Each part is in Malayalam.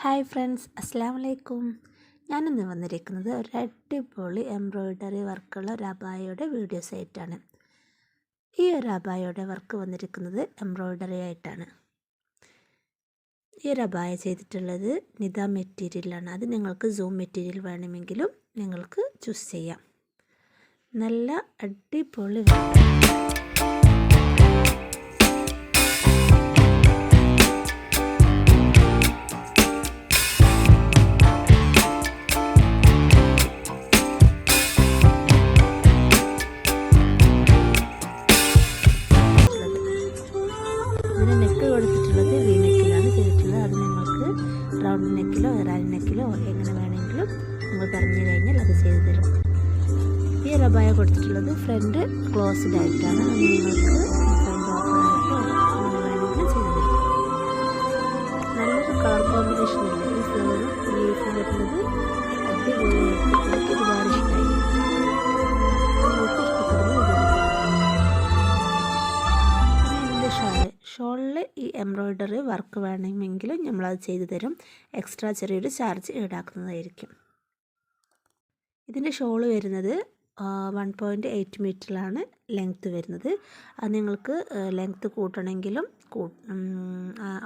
ഹായ് ഫ്രണ്ട്സ് അസ്സാം വലൈക്കും ഞാനിന്ന് വന്നിരിക്കുന്നത് ഒരു അടിപൊളി എംബ്രോയ്ഡറി വർക്കുള്ള ഒരു അബായയുടെ വീഡിയോ സൈറ്റാണ്. ഈ ഒരു അബായയുടെ വർക്ക് വന്നിരിക്കുന്നത് എംബ്രോയ്ഡറി ആയിട്ടാണ്. ഈ ഒരു അബായ ചെയ്തിട്ടുള്ളത് നിത മെറ്റീരിയലാണ് അത് നിങ്ങൾക്ക് സൂം മെറ്റീരിയൽ വേണമെങ്കിലും നിങ്ങൾക്ക് ചൂസ് ചെയ്യാം. നല്ല അടിപൊളി കൊടുത്തിട്ടുള്ളത് വി നെക്കിലാണ് ചെയ്തിട്ടുള്ളത്. അത് നിങ്ങൾക്ക് റൗണ്ട് നെക്കിലോ റാലി നെക്കിലോ എങ്ങനെ വേണമെങ്കിലും നിങ്ങൾ പറഞ്ഞു കഴിഞ്ഞാൽ അത് ചെയ്തു തരും. ഈ റബായ കൊടുത്തിട്ടുള്ളത് ഫ്രണ്ട് ക്ലോസ്ഡ് ആയിട്ടാണ്. അത് നിങ്ങൾക്ക് ഫ്രണ്ട് ഓപ്പൺ ആയിട്ടോ അങ്ങനെ വേണമെങ്കിലും നല്ലൊരു കളർ കോമ്പിനേഷൻ അല്ലേ? ഈ ഫ്ലവറും ലീഫും വരുന്നത് ഷോളിൽ ഈ എംബ്രോയ്ഡറി വർക്ക് വേണമെങ്കിൽ നമ്മളത് ചെയ്തു തരും. എക്സ്ട്രാ ചെറിയൊരു ചാർജ് ഈടാക്കുന്നതായിരിക്കും. ഇതിന്റെ ഷോൾ വരുന്നത് വൺ പോയിന്റ് എയ്റ്റ് മീറ്ററിലാണ് ലെങ്ത്ത് വരുന്നത്. അത് നിങ്ങൾക്ക് ലെങ്ത്ത് കൂട്ടണമെങ്കിലും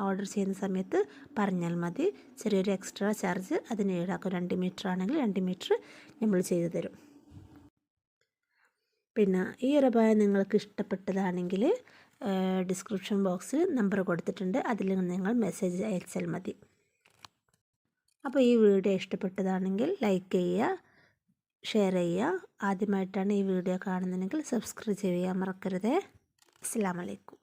ഓർഡർ ചെയ്യുന്ന സമയത്ത് പറഞ്ഞാൽ മതി. ചെറിയൊരു എക്സ്ട്രാ ചാർജ് അതിന് ഈടാക്കും. രണ്ട് മീറ്റർ ആണെങ്കിൽ രണ്ട് മീറ്റർ നമ്മൾ ചെയ്തു തരും. പിന്നെ ഈ റബായ നിങ്ങൾക്ക് ഇഷ്ടപ്പെട്ടതാണെങ്കിൽ ഡിസ്ക്രിപ്ഷൻ ബോക്സിൽ നമ്പർ കൊടുത്തിട്ടുണ്ട്. അതിൽ നിങ്ങൾ മെസ്സേജ് അയച്ചാൽ മതി. അപ്പോൾ ഈ വീഡിയോ ഇഷ്ടപ്പെട്ടതാണെങ്കിൽ ലൈക്ക് ചെയ്യുക ഷെയർ ചെയ്യുക. ആദ്യമായിട്ടാണ് ഈ വീഡിയോ കാണുന്നതെങ്കിൽ സബ്സ്ക്രൈബ് ചെയ്യാൻ മറക്കരുത്. അസ്സാം വലൈക്കും